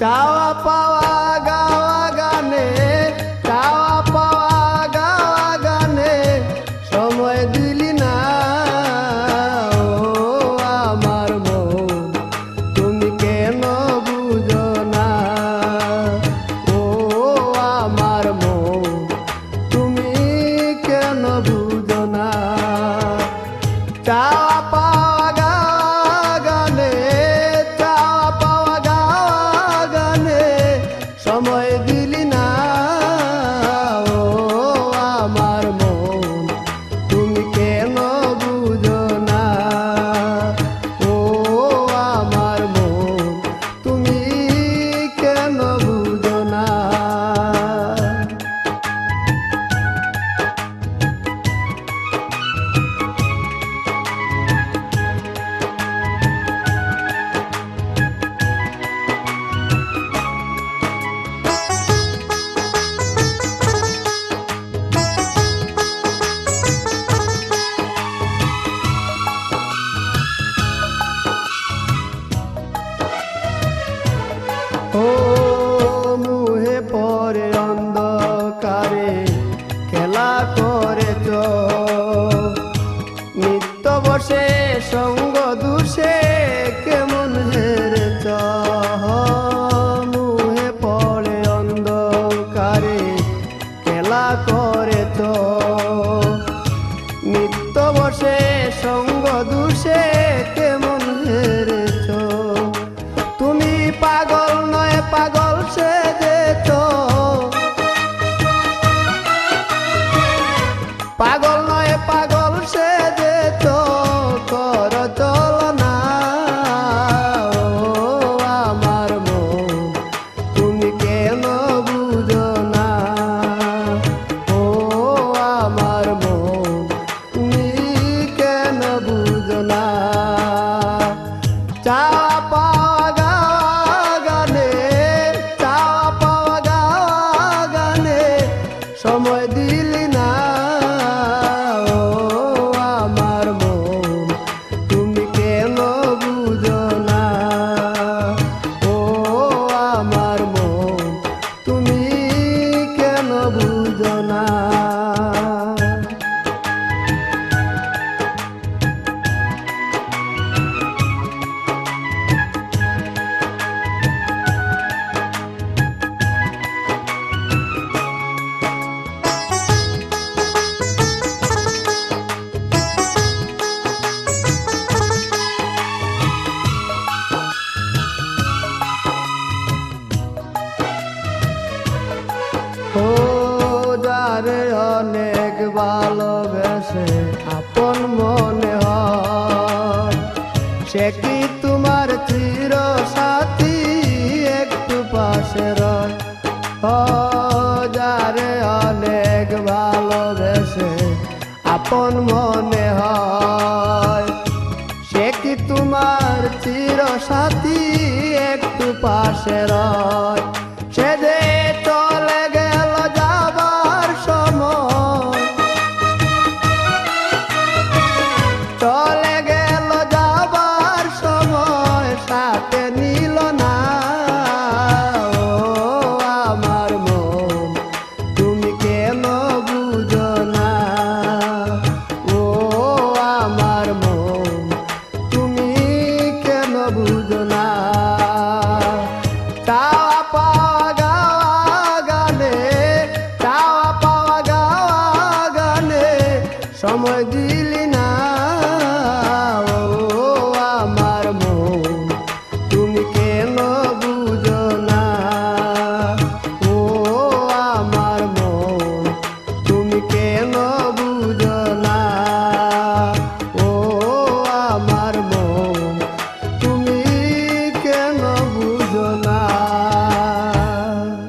চাওয়া পাওয়া ও মুহে পরে অন্ধকারে খেলা করে নিত্য বসে, সঙ্গ দুষে কেমন হেরেছ? মুহে পড়ে অন্ধকারে খেলা করে পাগল নয়, পাগল সে যেত কর চলনা ও আমার মন, তুমি কেন বুঝো না? ও আমার মন, তুমি কেন বুঝো না? পাওয়া সময় দিলি না। ভালোবেসে আপন মনে হয়। সে কি তোমার চির সাথী একটু পাশে যারে অনেক ভালোবেসে আপন মনে হয়। সে কি তোমার চির সাথী একটু পাশে রয়?